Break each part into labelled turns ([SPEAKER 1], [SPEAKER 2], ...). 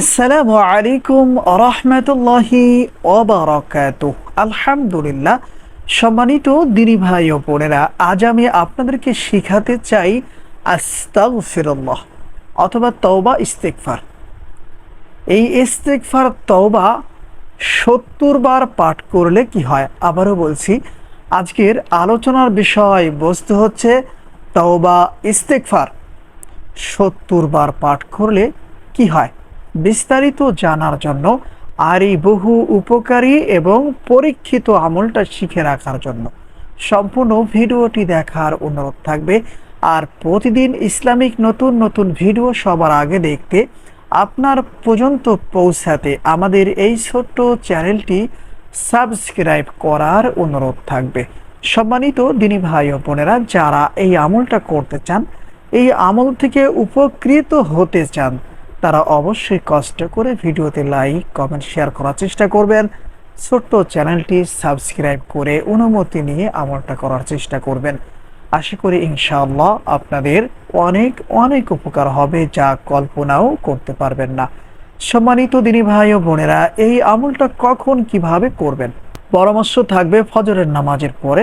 [SPEAKER 1] আসসালামু আলাইকুম রহমতুল্লাহি ওবরাকাত আলহামদুলিল্লাহ। সম্মানিত দিনী ভাই ও বোনেরা, আজ আমি আপনাদেরকে শিখাতে চাই আস্তাগফিরুল্লাহ অথবা তওবা ইস্তেগফার। এই ইস্তেগফার, তওবা সত্তর বার পাঠ করলে কি হয়? আবারও বলছি, আজকের আলোচনার বিষয় বস্তু হচ্ছে তওবা ইস্তেগফার। সত্তর বার পাঠ করলে কি হয়? বিস্তারিত জানার জন্য আর এই বহু উপকারী এবং পরীক্ষিত আমলটা শিখে রাখার জন্য। সম্পূর্ণ ভিডিওটি দেখার অনুরোধ থাকবে। আর প্রতিদিন ইসলামিক নতুন নতুন ভিডিও সবার আগে দেখতে আপনার পর্যন্ত পৌঁছাতে আমাদের এই ছোট্ট চ্যানেলটি সাবস্ক্রাইব করার অনুরোধ থাকবে। সম্মানিত দিনী ভাই ও বোনেরা, যারা এই আমলটা করতে চান, এই আমল থেকে উপকৃত হতে চান তারা অবশ্যই কষ্ট করে ভিডিওতে লাইক, কমেন্ট, শেয়ার করার চেষ্টা করবেন। ছোট্ট চ্যানেলটি সাবস্ক্রাইব করে অনুমতি নিয়ে আমলটা করার চেষ্টা করবেন। আশা করি ইনশাআল্লাহ আপনাদের অনেক অনেক উপকার হবে যা কল্পনাও করতে পারবেন না। সম্মানিত দিনী ভাই ও বোনেরা, এই আমলটা কখন কীভাবে করবেন? পরামর্শ থাকবে ফজরের নামাজের পরে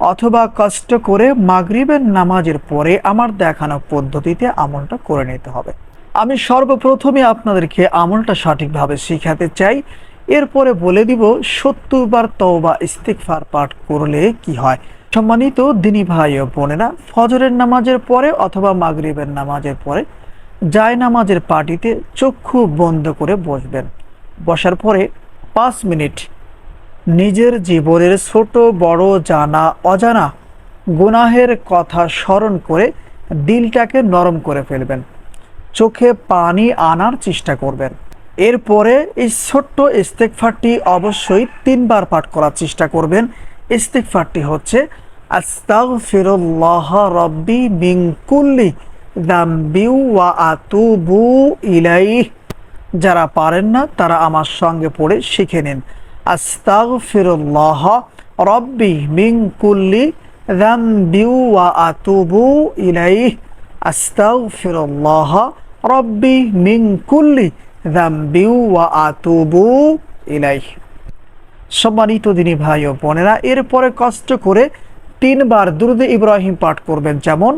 [SPEAKER 1] অথবা কষ্ট করে মাগরিবের নামাজের পরে আমার দেখানো পদ্ধতিতে আমলটা করে নিতে হবে। আমি সর্বপ্রথমে আপনাদেরকে আমলটা সঠিকভাবে শিখাতে চাই। এরপরে বলে দিব সত্তর তওবা ইস্তিকফার পাঠ করলে কি হয়? সম্মানিত দিনী ভাই ও বোনেরা, ফজরের নামাজের পরে অথবা মাগরিবের নামাজের পরে জায় নামাজের পার্টিতে চক্ষু বন্ধ করে বসবেন। বসার পরে পাঁচ মিনিট নিজের জীবনের ছোট, বড়, জানা, অজানা গুনাহের কথা স্মরণ করে দিলটাকে নরম করে ফেলবেন। চোখে পানি আনার চেষ্টা করবেন। এরপরে এই ছোট্ট ইস্তেকফারটি অবশ্যই তিনবার পাঠ করার চেষ্টা করবেন। ইস্তেকফারটি হচ্ছে ওয়া আতুবু যারা পারেন না, তারা আমার সঙ্গে পড়ে শিখে নিন। আস্তাগফিরুল্লাহ রব্বি মিন কুল্লি দাম্বি ওয়া আতুবু ইলাইহ। আস্তাগফিরুল্লাহ রব্বি মিন কুল্লি দাম্বি ওয়া আতুবু ইলাইহ। সম্মানিত দিনী ভাই ও বোনেরা, এরপরে কষ্ট করে তিনবার দুরুদে ইব্রাহিম পাঠ করবেন। যেমন,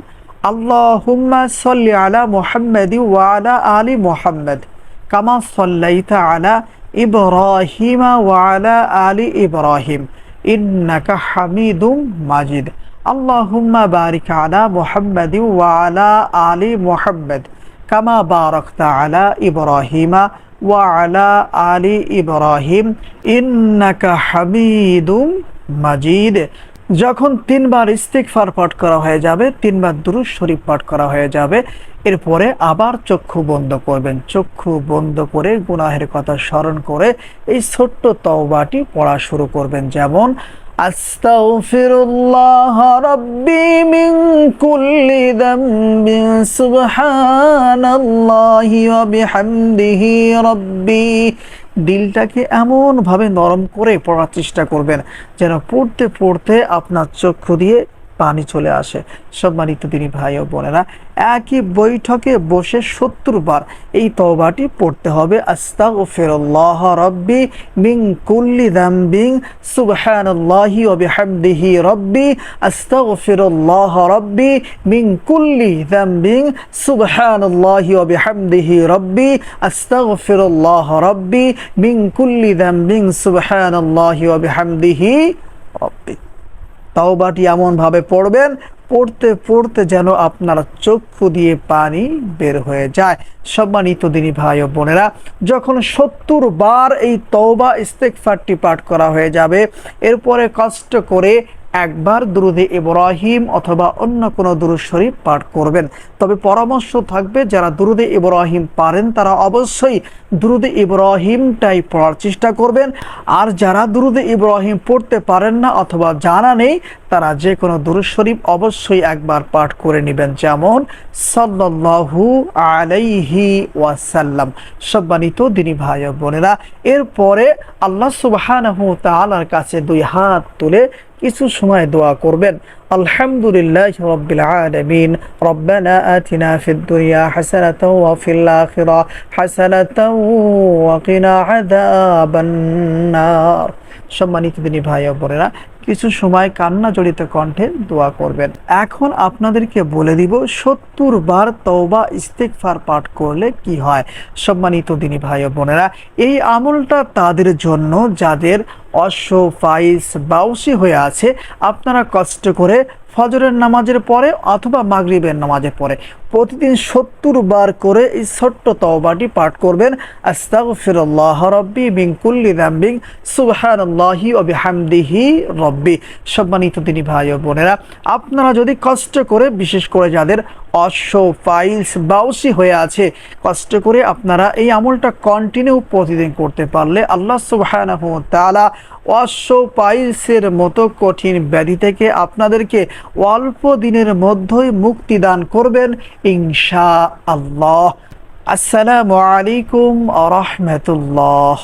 [SPEAKER 1] আল্লাহুম্মা সাল্লি আলা মুহাম্মাদি ওয়া আলা আলি মুহাম্মাদ, কামা সাল্লাইতা আলা ইব্রাহিমা ওয়া আলা আলি ইব্রাহিম, ইন্নাকা হামিদুম মাজিদ। আল্লাহুম্মা বারিক আলা মুহাম্মাদি ওয়া আলা মুহাম্মাদ, কামা বারাকতা আলা ইব্রাহিমা ওয়া আলা আলি ইব্রাহিম, ইন্নাকা হামিদুম মাজিদ। যখন তিনবার ইস্তিকফার পাঠ করা হয়ে যাবে, তিনবার দুরুজ শরীফ পাঠ করা হয়ে যাবে, এরপরে আবার চক্ষু বন্ধ করবেন। চক্ষু বন্ধ করে গুনাহের কথা স্মরণ করে এই ছোট্ট তওবাটি পড়া শুরু করবেন। যেমন আস্তাগফিরুল্লাহ রব্বি من কুল্লি ذنب سبحان الله وبحمده রব্বি। দিলটাকে এমনভাবে নরম করে পড়ার চেষ্টা করবেন যেন পড়তে পড়তে আপনার চক্ষু দিয়ে পানি চলে আসে। সম্মানিত তিনি ভাই ও বোনেরা, একই বৈঠকে বসে সত্তর বার এই তওবাটি পড়তে হবে। আস্তাগ ফেরল্লাহ রব্বি মিং কুল্লি দাম্বিং সুবহানাল্লাহি ওয়া বিহামদিহি রব্বি আস্তাগ ফেরল্লাহ রব্বি মিং কুল্লি দাম্বিং সুবহানাল্লাহি ওয়া বিহামদিহি রব্বি আস্তাগ ফেরল্লাহ রব্বি মিং কুল্লি দাম্বিং সুবহানাল্লাহি ওয়া বিহামদিহি রব্বি। তাওবাটি এমনভাবে পড়বেন, পড়তে পড়তে যেন আপনার চক্ষু দিয়ে পানি বের হয়ে যায়। সম্মানিত দিনী ভাই ও বোনেরা, যখন সত্তর বার এই তওবা ইস্তেকফারটি পাঠ করা হয়ে যাবে, এরপরে কষ্ট করে একবার দুরুদে ইব্রাহিম অথবা অন্য কোনো দুরুদ শরীফ পাঠ করবেন। তবে পরামর্শ থাকবে, যারা দুরুদে ইব্রাহিম পারেন, তারা অবশ্যই দুরুদে ইব্রাহিমটাই পড়ার চেষ্টা করবেন। আর যারা দুরুদে ইব্রাহিম পড়তে পারেন না অথবা জানা নেই, তারা যে কোনো দুরুদ শরীফ অবশ্যই একবার পাঠ করে নেবেন। যেমন, সাল্লাল্লাহু আলাইহি ওয়াসাল্লাম। সম্মানিত দিনী ভাই বোনেরা, এরপরে আল্লাহ সুবহানাহু তাআলার কাছে দুই হাত তুলে কিছু সময় দোয়া করবেন। আলহামদুলিল্লাহ রব্বিল আলামিন। রব্বানা আতিনা ফিদ দুনিয়া হাসানাতাও ওয়া ফিল আখিরা হাসানাতাও ওয়া কিনা আযাবান নার সম্মানিত দিনী ভাই ও বোনেরা কিছু সময় কান্না জড়িত কণ্ঠে দোয়া করবেন। এখন আপনাদেরকে বলে দিব সত্তর বার তওবা ইস্তেকফার পাঠ করলে কি হয়? সম্মানিত দিনী ভাই ও বোনেরা, এই আমলটা তাদের জন্য যাদের অশ্ব ফাইস বাউসি হয়ে আছে, আপনারা কষ্ট করে ফজরের নামাজের পরে অথবা মাগরিবের নামাজের পরে প্রতিদিন সত্তর বার করে এই ছোট্ট তওবাটি পাঠ করবেন। আস্তাগফিরুল্লাহ রব্বি মিন কুল্লি যামবিন সুবহানাল্লাহি ওয়া বিহামদিহি রব্বি, সম্মানিত দিনী ভাই ও বোনেরা, আপনারা যদি কষ্ট করে, বিশেষ করে যাদের অশ্ব ফাইলস বাউসি হয়ে আছে, কষ্ট করে আপনারা এই আমলটা কন্টিনিউ প্রতিদিন করতে পারলে আল্লাহ তাআলা অশ্ব পাইলসের মতো কঠিন ব্যাধি থেকে আপনাদেরকে অল্প দিনের মধ্যেই মুক্তি দান করবেন ইনশা আল্লাহ আসসালামু আলাইকুম আ রহমতুল্লাহ।